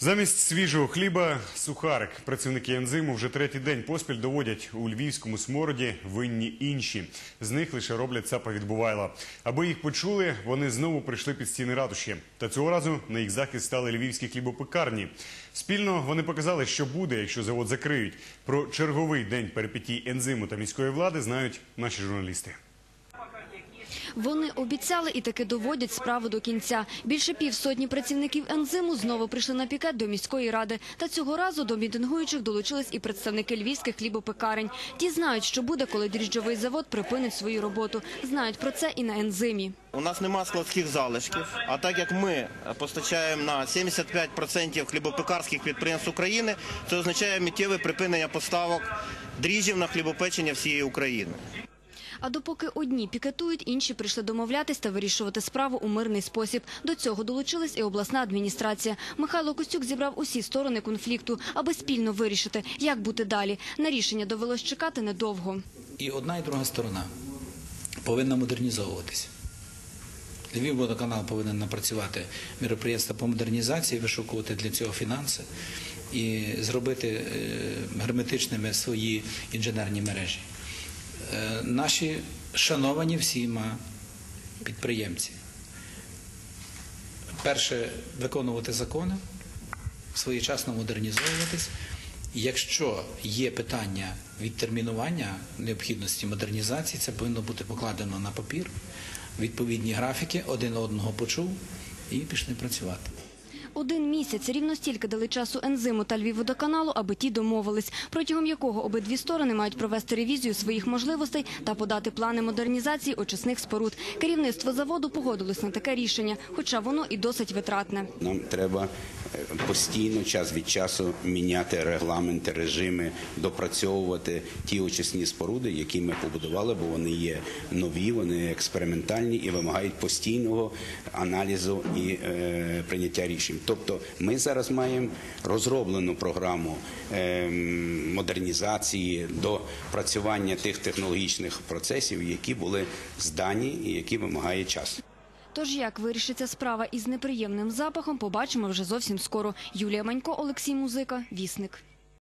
Замість свіжого хліба сухарик. Працівники ензиму вже третій день поспіль доводять у львівському смороді винні інші. З них лише роблять цапа відбувайла. Аби їх почули, вони знову прийшли під стіни ратуші. Та цього разу на їх захист стали львівські хлібопекарні. Спільно вони показали, що буде, якщо завод закриють. Про черговий день перипетій ензиму та міської влади знають наші журналісти. Вони обіцяли і таки доводять справу до кінця. Більше півсотні працівників ензиму знову прийшли на пікет до міської ради. Та цього разу до мітингуючих долучились і представники львівських хлібопекарень. Ті знають, що буде, коли дріжджовий завод припинить свою роботу. Знають про це і на ензимі. У нас нема складських залишків, а так як ми постачаємо на 75% хлібопекарських підприємств України, це означає миттєве припинення поставок дріжджів на хлібопечення всієї України. А допоки одні пікетують, інші прийшли домовлятись та вирішувати справу у мирний спосіб. До цього долучилась і обласна адміністрація. Михайло Костюк зібрав усі сторони конфлікту, аби спільно вирішити, як бути далі. На рішення довелось чекати недовго. І одна і друга сторона повинна модернізовуватися. Львівводоканал повинен напрацювати міроприємства по модернізації, вишукувати для цього фінанси і зробити е, герметичними свої інженерні мережі. Е, Наші шановані всіма підприємці. Перше виконувати закони, своєчасно модернізовуватись. Якщо є питання відтермінування необхідності модернізації, це повинно бути покладено на папір, відповідні графіки, один одного почув і пішли працювати. Один місяць рівно стільки дали часу ензиму та Львівводоканалу, аби ті домовились, протягом якого обидві сторони мають провести ревізію своїх можливостей та подати плани модернізації очисних споруд. Керівництво заводу погодилось на таке рішення, хоча воно і досить витратне. Нам треба е, постійно, час від часу міняти регламенти, режими, допрацьовувати ті очисні споруди, які ми побудували, бо вони є нові, вони експериментальні і вимагають постійного аналізу і е, прийняття рішень. Тобто, ми зараз маємо розроблену програму е, модернізації до працювання тих технологічних процесів, які були здані і які вимагає час. Тож як вирішиться справа із неприємним запахом, побачимо вже зовсім скоро. Юлія Манько, Олексій Музика, Вісник.